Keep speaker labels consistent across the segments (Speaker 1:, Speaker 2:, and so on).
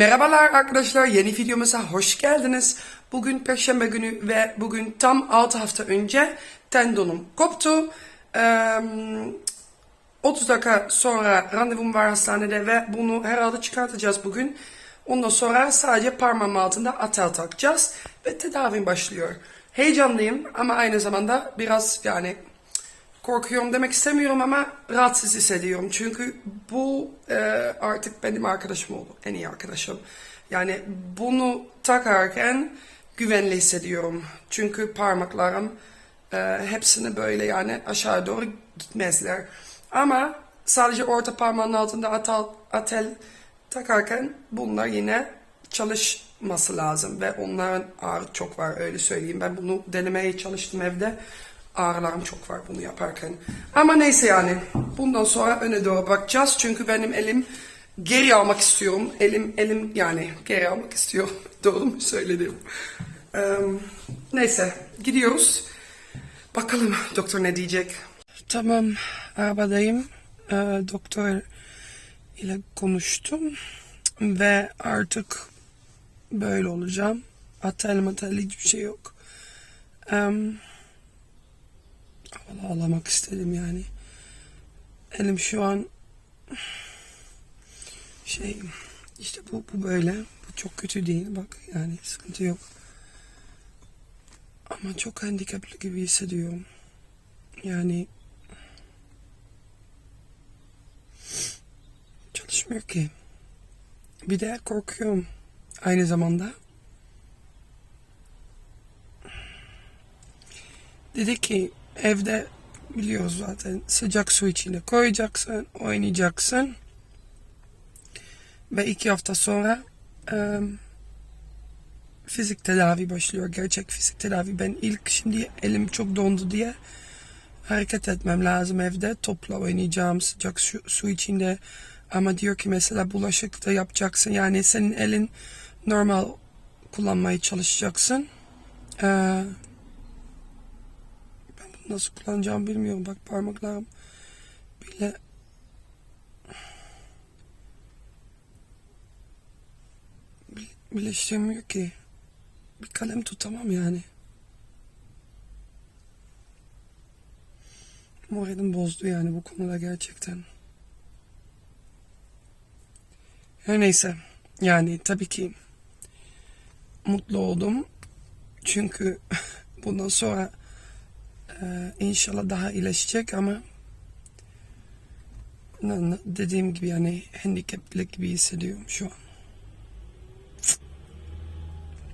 Speaker 1: Merhabalar arkadaşlar, yeni videomuza hoş geldiniz. Bugün Perşembe günü ve bugün tam 6 hafta önce tendonum koptu. Eee, 30 dakika sonra randevum var hastanede ve bunu herhalde çıkartacağız bugün. Ondan sonra sadece parmağım altında atel takacağız ve tedavim başlıyor. Heyecanlıyım ama aynı zamanda biraz yani korkuyorum demek istemiyorum ama rahatsız hissediyorum. Çünkü bu e, artık benim arkadaşım oldu. En iyi arkadaşım. Yani bunu takarken güvenli hissediyorum. Çünkü parmaklarım e, hepsini böyle yani aşağı doğru gitmezler. Ama sadece orta parmağın altında atel, atel takarken bunlar yine çalışması lazım ve onların ağrı çok var öyle söyleyeyim. Ben bunu denemeye çalıştım evde. Ağrılarım çok var bunu yaparken. Ama neyse yani bundan sonra öne doğru bakacağız. Çünkü benim elim geri almak istiyorum. Elim elim yani geri almak istiyorum. Doğru mu söyledim? Eee, neyse gidiyoruz. Bakalım doktor ne diyecek. Tamam arabadayım. Ee, doktor ile konuştum ve artık böyle olacağım. Atel matel hiçbir şey yok. Um, ağlamak istedim yani. Elim şu an şey işte bu, bu böyle. Bu çok kötü değil bak yani sıkıntı yok. Ama çok handikaplı gibi hissediyorum. Yani çalışmıyor ki. Bir de korkuyorum aynı zamanda. Dedi ki evde biliyoruz zaten sıcak su içine koyacaksın, oynayacaksın. Ve iki hafta sonra eee, fizik tedavi başlıyor. Gerçek fizik tedavi. Ben ilk şimdi elim çok dondu diye hareket etmem lazım evde. Topla oynayacağım sıcak su, su içinde. Ama diyor ki mesela bulaşık da yapacaksın. Yani senin elin normal kullanmaya çalışacaksın. Ee, nasıl kullanacağımı bilmiyorum. Bak parmaklarım bile Bil- birleştiremiyor ki. Bir kalem tutamam yani. Moralim bozdu yani bu konuda gerçekten. Her neyse. Yani tabii ki mutlu oldum. Çünkü bundan sonra e, inşallah daha iyileşecek ama dediğim gibi yani handikaplı gibi hissediyorum şu an.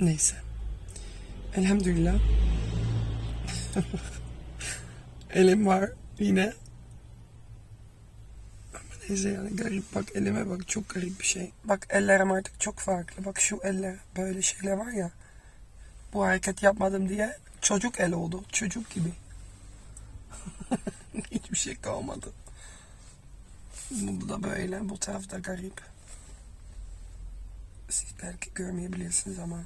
Speaker 1: Neyse. Elhamdülillah. Elim var yine. Ama neyse yani garip bak elime bak çok garip bir şey. Bak ellerim artık çok farklı. Bak şu eller böyle şeyler var ya. Bu hareket yapmadım diye çocuk el oldu. Çocuk gibi. Hiçbir şey kalmadı. Bu da böyle. Bu taraf da garip. Siz belki görmeyebilirsiniz ama.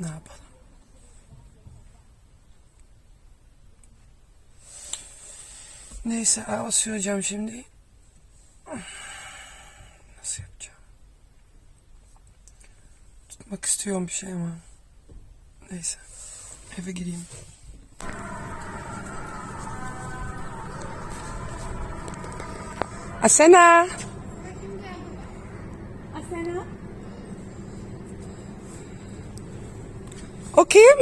Speaker 1: Ne yapalım? Neyse araba süreceğim şimdi. Nasıl yapacağım? Tutmak istiyorum bir şey ama. Neyse. Eve gideyim. Asena.
Speaker 2: Asena.
Speaker 1: O kim?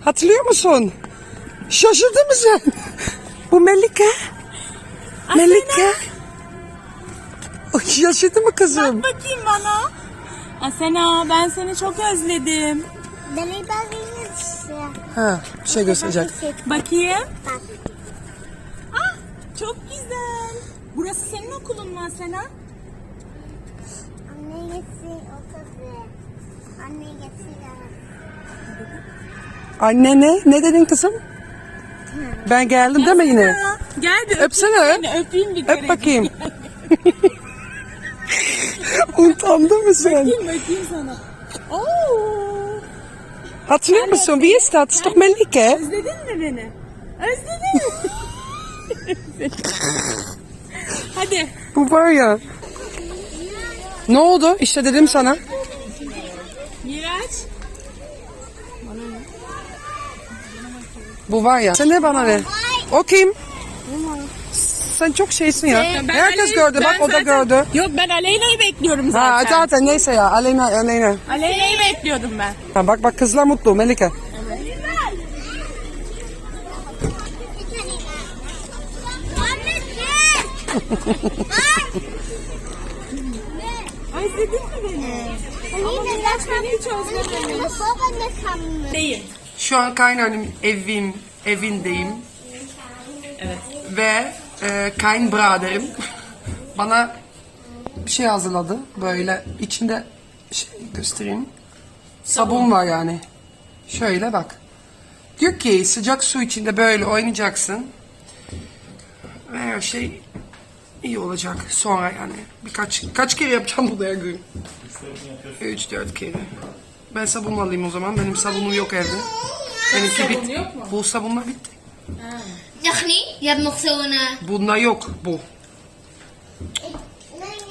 Speaker 1: Hatırlıyor musun? Şaşırdın mı sen? Bu Melike. Melike. O şaşırdı mı kızım?
Speaker 2: Bakayım bana. Asena ben seni çok özledim.
Speaker 3: İşte.
Speaker 1: Ha, bir şey gösterecek.
Speaker 2: Bakayım.
Speaker 3: Bak.
Speaker 2: Ah çok güzel. Burası senin okulun mu Asena?
Speaker 3: Anne gitsin otobüse. Anne gitsin.
Speaker 1: Anne ne? Ne dedin kızım? Ben geldim deme yine.
Speaker 2: Asena, Gel
Speaker 1: Öpsene,
Speaker 2: öpeyim
Speaker 1: öp.
Speaker 2: seni. Öpeyim bir
Speaker 1: Öp
Speaker 2: kere.
Speaker 1: bakayım. Utandın mı sen?
Speaker 2: Bakayım bakayım sana. Oo.
Speaker 1: Hatırlıyor musun? Wie ist dat? ist doch Melike.
Speaker 2: Özledin mi beni? Özledin mi? Hadi.
Speaker 1: Bu var ya. Ne oldu? İşte dedim sana.
Speaker 2: Miraç.
Speaker 1: Bu var ya. Sen ne bana ne? O kim? Sen çok şeysin ya.
Speaker 2: Ben
Speaker 1: Herkes
Speaker 2: Aleyna-
Speaker 1: gördü. Bak
Speaker 2: ben
Speaker 1: o da
Speaker 2: zaten-
Speaker 1: gördü.
Speaker 2: Yok ben Aleyna'yı bekliyorum zaten.
Speaker 1: Ha zaten neyse ya. Aleyna Aleyna.
Speaker 2: Aleyna'yı bekliyordum ben.
Speaker 1: Ha, bak bak kızlar mutlu Melike.
Speaker 2: Özledin mi beni? Ama beni hiç özlememiş.
Speaker 3: Baba ne sanmış?
Speaker 2: Değil.
Speaker 1: Şu an kaynannem evim evindeyim.
Speaker 2: Evet.
Speaker 1: Ve e, kayınbiraderim bana bir şey hazırladı. Böyle içinde şey göstereyim. Sabun var yani. Şöyle bak. Diyor ki sıcak su içinde böyle oynayacaksın. Ve her şey iyi olacak sonra yani. Birkaç kaç kere yapacağım bunu her gün? 3-4 kere. Ben sabun alayım o zaman. Benim sabunum yok evde. Benimki
Speaker 2: Sabun
Speaker 1: bitti.
Speaker 2: yok mu?
Speaker 1: Bu sabunlar bitti.
Speaker 4: Daphne, je hebt nog zo'n. eh
Speaker 1: Bunlar yok bu.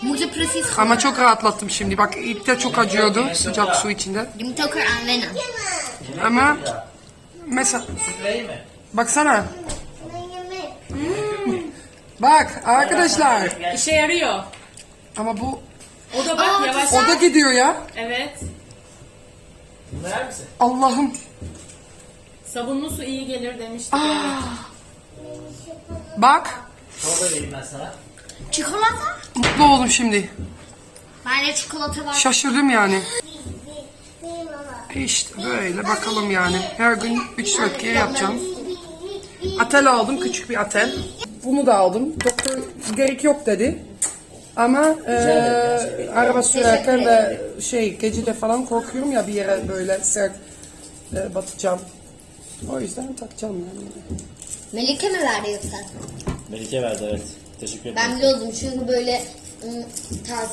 Speaker 4: moet er precies goed.
Speaker 1: Ama çok rahatlattım şimdi. Bak ilk de çok acıyordu sıcak su içinde.
Speaker 4: Je moet ook eraan wennen.
Speaker 1: Ama mesela baksana. Bak arkadaşlar.
Speaker 2: İşe yarıyor.
Speaker 1: Ama bu
Speaker 2: O da bak yavaş.
Speaker 1: o da gidiyor ya.
Speaker 2: Evet.
Speaker 1: Allah'ım.
Speaker 2: Sabunlu su iyi gelir demiştik.
Speaker 1: Bak
Speaker 4: Chocolade?
Speaker 1: mutlu oldum şimdi.
Speaker 4: Maar de chocolade was.
Speaker 1: Şaşırdım yani. İşte böyle bakalım yani. Her gün 3-4 kere yapacağım. Atel aldım, küçük bir atel. Bunu da aldım. Doktor gerek yok dedi. Ama eee araba sürerken de şey gecede falan korkuyorum ya bir yere böyle sert eee, batacağım. O yüzden takacağım yani.
Speaker 4: Melike mi verdi yoksa?
Speaker 5: Melike verdi evet. Teşekkür ederim.
Speaker 4: Ben biliyordum çünkü böyle ım, tarz.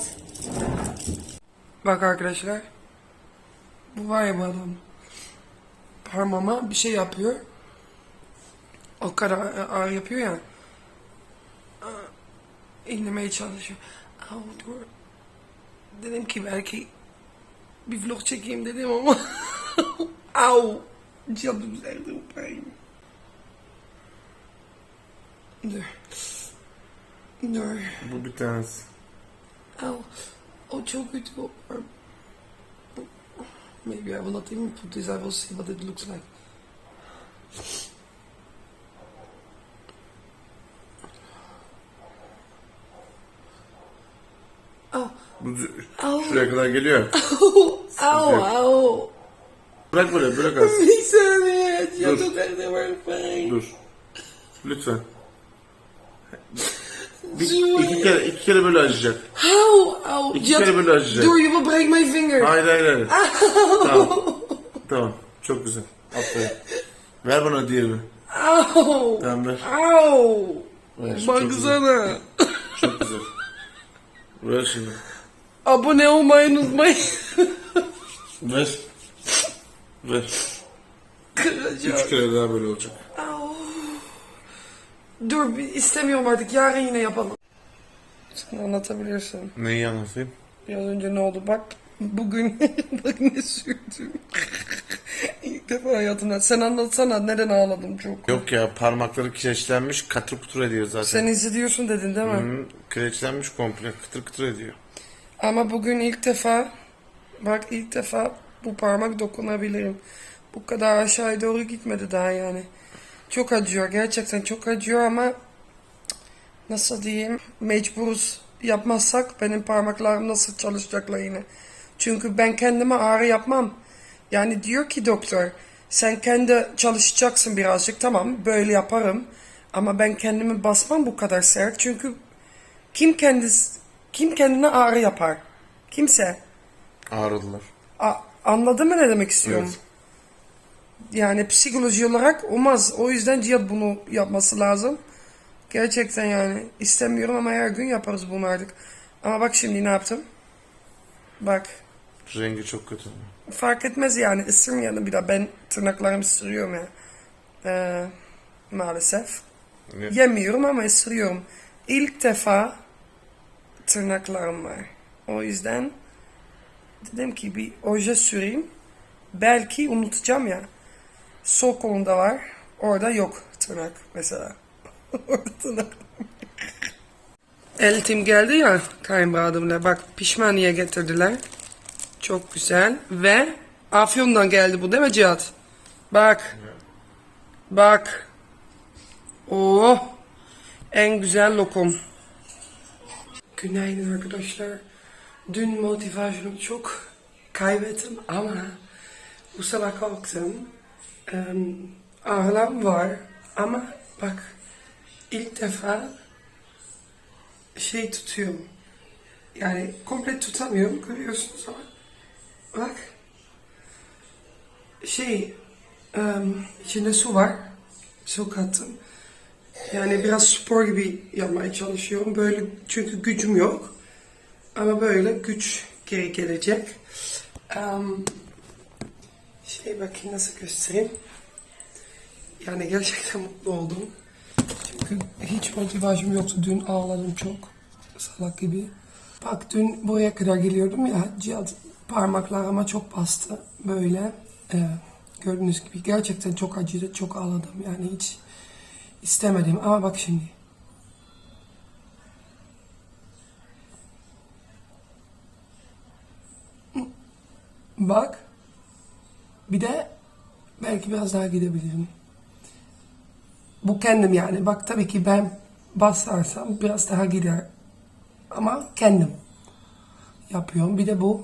Speaker 1: Bak arkadaşlar. Bu var ya bu adam. Parmağıma bir şey yapıyor. O kadar ağır yapıyor ya. İnlemeye çalışıyor. Au dur. Dedim ki belki bir vlog çekeyim dedim ama. Au. Canım zerdim payım. Dur. Dur.
Speaker 6: Bu bir tanesi.
Speaker 1: Au. O çok kötü o. Maybe I will not even put this. I will see what it looks like.
Speaker 6: Bu şuraya kadar geliyor.
Speaker 1: au, au.
Speaker 6: Bırak böyle bırak az.
Speaker 1: Bir saniye.
Speaker 6: Dur.
Speaker 1: dur.
Speaker 6: Lütfen. Bir, iki kere iki kere böyle acıyacak.
Speaker 1: Au, au.
Speaker 6: İki kere böyle acıyacak.
Speaker 1: Dur, you will break my finger.
Speaker 6: Hayır hayır hayır. tamam. Tamam. Çok güzel. Aferin. Ver bana diğerini.
Speaker 1: Au.
Speaker 6: Tamam ver.
Speaker 1: Au.
Speaker 6: Ver. Çok güzel.
Speaker 1: Baksana.
Speaker 6: Çok güzel. Ver şimdi.
Speaker 1: Abone olmayı unutmayın.
Speaker 6: Ver. Ver.
Speaker 1: Kıracağım.
Speaker 6: Üç kere daha böyle olacak.
Speaker 1: Dur bir- istemiyorum artık yarın yine yapalım. Sen anlatabilirsin.
Speaker 6: Neyi anlatayım?
Speaker 1: Biraz önce ne oldu bak bugün bak ne sürdüm. İlk defa hayatımda. Sen anlatsana neden ağladım çok.
Speaker 6: Yok ya parmakları kireçlenmiş katır kutur ediyor zaten.
Speaker 1: Sen izliyorsun dedin değil mi?
Speaker 6: Hı, kireçlenmiş komple kıtır kıtır ediyor.
Speaker 1: Ama bugün ilk defa bak ilk defa bu parmak dokunabilirim. Bu kadar aşağıya doğru gitmedi daha yani. Çok acıyor gerçekten çok acıyor ama nasıl diyeyim mecburuz yapmazsak benim parmaklarım nasıl çalışacaklar yine. Çünkü ben kendime ağrı yapmam. Yani diyor ki doktor sen kendi çalışacaksın birazcık tamam böyle yaparım. Ama ben kendimi basmam bu kadar sert çünkü kim kendisi kim kendine ağrı yapar? Kimse.
Speaker 6: Ağrıdılar.
Speaker 1: A- anladın mı ne demek istiyorum?
Speaker 6: Evet.
Speaker 1: Yani psikoloji olarak olmaz. O yüzden Cihat bunu yapması lazım. Gerçekten yani istemiyorum ama her gün yaparız bunu artık. Ama bak şimdi ne yaptım? Bak.
Speaker 6: Rengi çok kötü.
Speaker 1: Fark etmez yani ısırmayalım bir daha. Ben tırnaklarımı ısırıyorum ya. Ee, maalesef.
Speaker 6: Ne?
Speaker 1: Yemiyorum ama ısırıyorum. İlk defa tırnaklarım var. O yüzden dedim ki bir oje süreyim. Belki unutacağım ya. Sol kolumda var. Orada yok tırnak mesela. Orada tırnak. Eltim geldi ya kayınvalidemle. Bak pişmaniye getirdiler. Çok güzel. Ve Afyon'dan geldi bu değil mi Cihat? Bak. Bak. Oh. En güzel lokum. Günaydın arkadaşlar. Dün motivasyonumu çok kaybettim ama bu sabah kalktım. Um, ağlam var ama bak ilk defa şey tutuyorum. Yani komple tutamıyorum görüyorsunuz ama bak şey um, içinde su var. Su kattım. Yani biraz spor gibi yapmaya çalışıyorum. Böyle çünkü gücüm yok. Ama böyle güç geri gelecek. Um, şey bakayım nasıl göstereyim. Yani gerçekten mutlu oldum. Çünkü hiç motivasyon yoktu. Dün ağladım çok. Salak gibi. Bak dün buraya kadar geliyordum ya. Cihat parmaklarıma çok bastı. Böyle. Ee, gördüğünüz gibi gerçekten çok acıdı. Çok ağladım. Yani hiç istemedim. Ama bak şimdi. Bak. Bir de belki biraz daha gidebilirim. Bu kendim yani. Bak tabii ki ben basarsam biraz daha gider. Ama kendim yapıyorum. Bir de bu.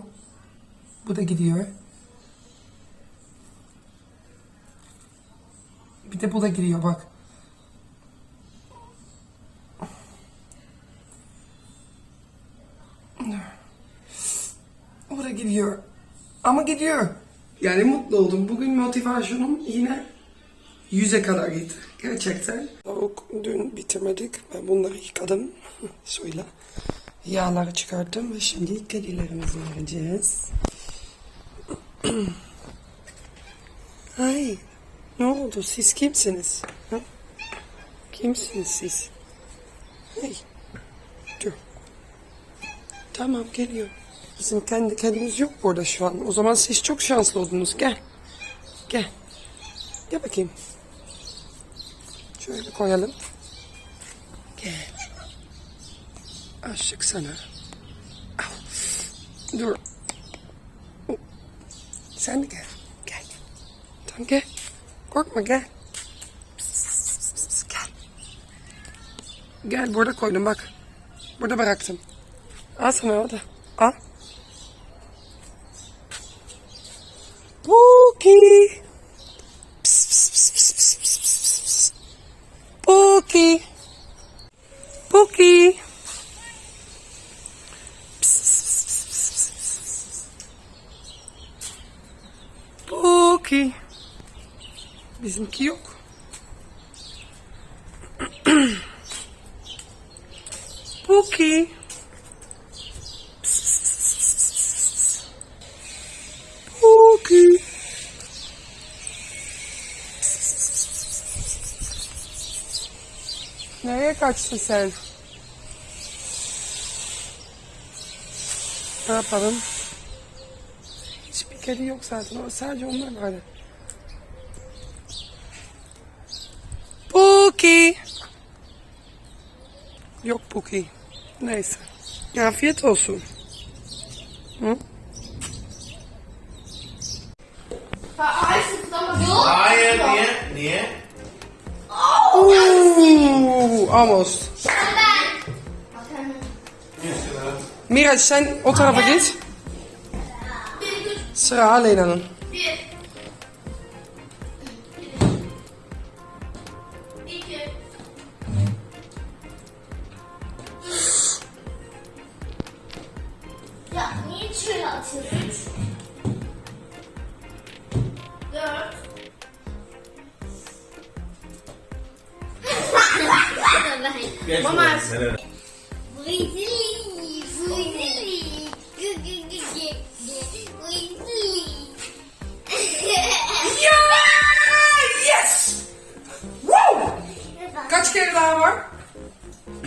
Speaker 1: Bu da gidiyor. Bir de bu da gidiyor bak. Bu da gidiyor. Ama gidiyor. Yani mutlu oldum. Bugün motivasyonum yine yüze kadar gitti. Gerçekten. Tavuk dün bitirmedik. Ben bunları yıkadım. Suyla. Yağları çıkarttım ve şimdi kedilerimize vereceğiz. Ay, ne oldu? Siz kimsiniz? Ha? Kimsiniz siz? Hey, dur. Tamam, geliyor. Bizim kendi kendimiz yok burada şu an. O zaman siz çok şanslı oldunuz. Gel. Gel. Gel bakayım. Şöyle koyalım. Gel. Aşık sana. Al. Dur. Oh. Sen de gel. Gel. Tamam gel. Korkma gel. Gel. Gel burada koydum bak. Burada bıraktım. Al sana o da. Al. Pookie. Pıs, pıs, pıs, pıs, pıs, pıs, pıs, pıs. Pookie. Pookie. Pıs, pıs, pıs, pıs, pıs, pıs, pıs. Pookie. Bizimki yok. Pıs. Pookie. Nereye kaçtın sen? Ne yapalım? Kedi yok zaten ama sadece onlar vardı. Puki. Yok Puki. Neyse. Afiyet olsun. Hı?
Speaker 6: Hayır niye? Niye?
Speaker 1: Ooo, almost. Miraç sen o tarafa git. Sıra Aleyna'nın.
Speaker 3: Ya niye şöyle atıyorsun? Dört.
Speaker 6: Geç
Speaker 3: Mama.
Speaker 6: bakalım,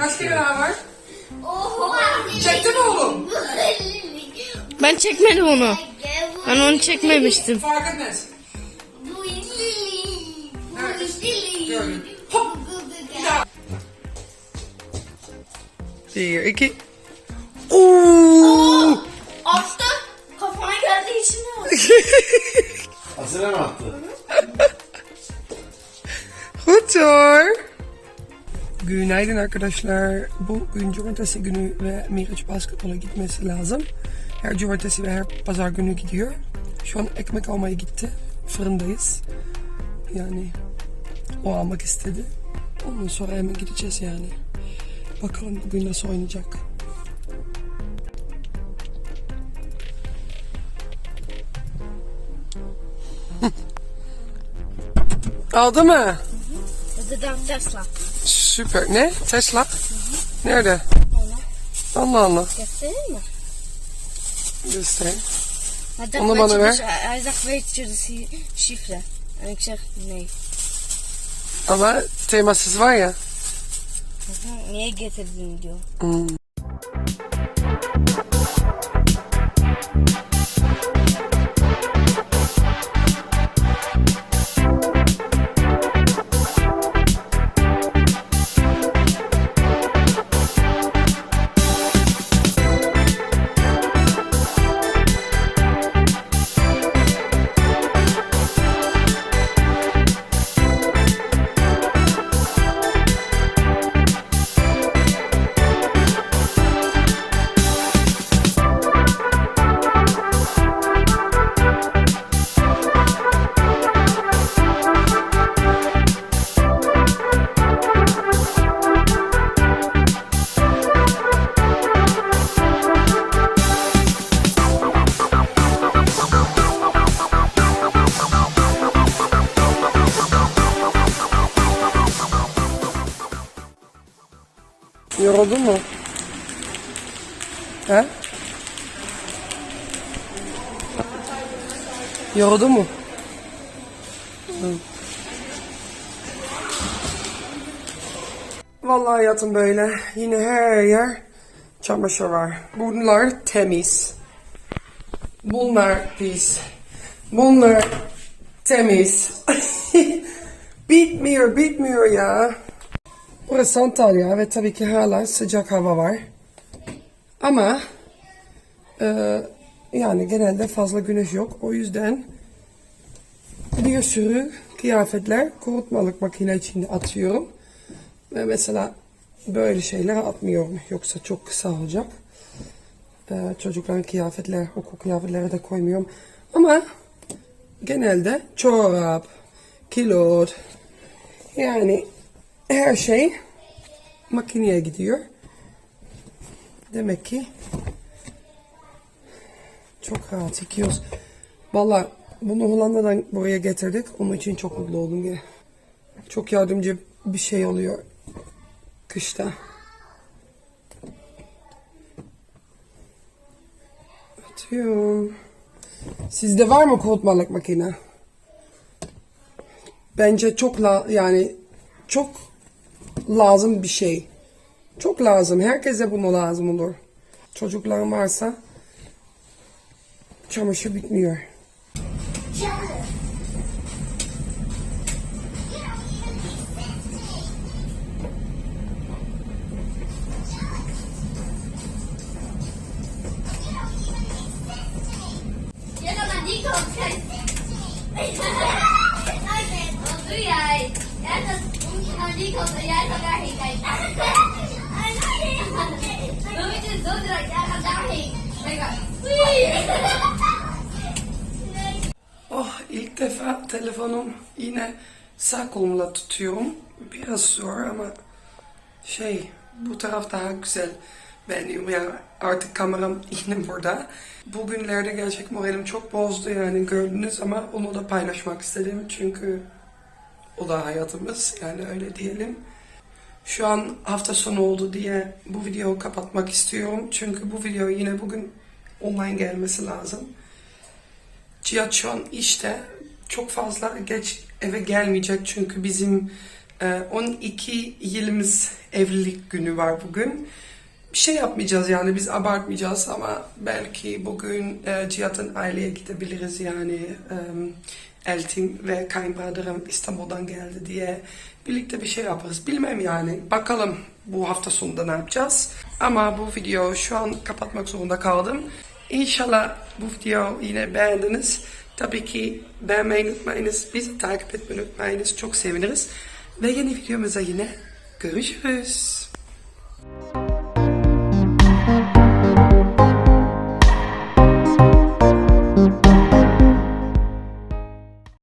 Speaker 1: Kaç kere daha var? Çekti mi oğlum?
Speaker 2: Ben çekmedim onu. Ben onu çekmemiştim.
Speaker 1: Fark etmez. Hop. Bir iki. Oo!
Speaker 2: Attı. Kafana geldiği için ne
Speaker 6: Asile mi attı?
Speaker 1: Hoor. Günaydın arkadaşlar. Bugün cumartesi günü ve Miraç basketbola gitmesi lazım. Her cumartesi ve her pazar günü gidiyor. Şu an ekmek almaya gitti. Fırındayız. Yani o almak istedi. Ondan sonra hemen gideceğiz yani. Bakalım bugün nasıl oynayacak. Aldı mı?
Speaker 2: Dedem Tesla.
Speaker 1: Super. Ne? Tesla? Nerede? Allah Allah.
Speaker 2: Göstereyim mi?
Speaker 1: Göster.
Speaker 2: Hij
Speaker 1: Onu bana ver.
Speaker 2: Hij zegt, weet je de chiffre? En ik zeg, nee.
Speaker 1: Ama temasız var ya.
Speaker 2: Niye getirdin diyor.
Speaker 1: Yoruldun mu? He? Yoruldun mu? Vallahi hayatım böyle. Yine her yer çamaşır var. Bunlar temiz. Bunlar pis. Bunlar temiz. bitmiyor, bitmiyor ya. Burası Antalya ve tabii ki hala sıcak hava var. Ama e, yani genelde fazla güneş yok. O yüzden bir sürü kıyafetler kurutmalık makine içinde atıyorum. Ve mesela böyle şeyler atmıyorum. Yoksa çok kısa olacak. E, çocukların kıyafetler, okul kıyafetleri de koymuyorum. Ama genelde çorap, kilot, yani her şey makineye gidiyor. Demek ki çok rahat yıkıyoruz. Valla bunu Hollanda'dan buraya getirdik. Onun için çok mutlu oldum yine. Çok yardımcı bir şey oluyor kışta. Atıyorum. Sizde var mı kurutmalık makine? Bence çok la yani çok lazım bir şey. Çok lazım. Herkese bunu lazım olur. Çocukların varsa çamaşır bitmiyor. Oh ilk defa telefonum yine sağ kolumla tutuyorum. Biraz zor ama şey bu taraf daha güzel beğeniyorum. Yani artık kameram yine burada. Bugünlerde gerçek moralim çok bozdu yani gördünüz ama onu da paylaşmak istedim. Çünkü o da hayatımız yani öyle diyelim. Şu an hafta sonu oldu diye bu videoyu kapatmak istiyorum. Çünkü bu video yine bugün online gelmesi lazım. Cihat şu an işte çok fazla geç eve gelmeyecek çünkü bizim Ee, 12 yılımız evlilik günü var bugün. Bir şey yapmayacağız yani biz abartmayacağız ama belki bugün e, Cihat'ın aileye gidebiliriz yani e, Eltin ve kayınbiraderim İstanbul'dan geldi diye birlikte bir şey yaparız. Bilmem yani bakalım bu hafta sonunda ne yapacağız. Ama bu video şu an kapatmak zorunda kaldım. İnşallah bu video yine beğendiniz. Tabii ki beğenmeyi unutmayınız. Bizi takip etmeyi unutmayınız. Çok seviniriz. Ve yeni videomuzda yine görüşürüz.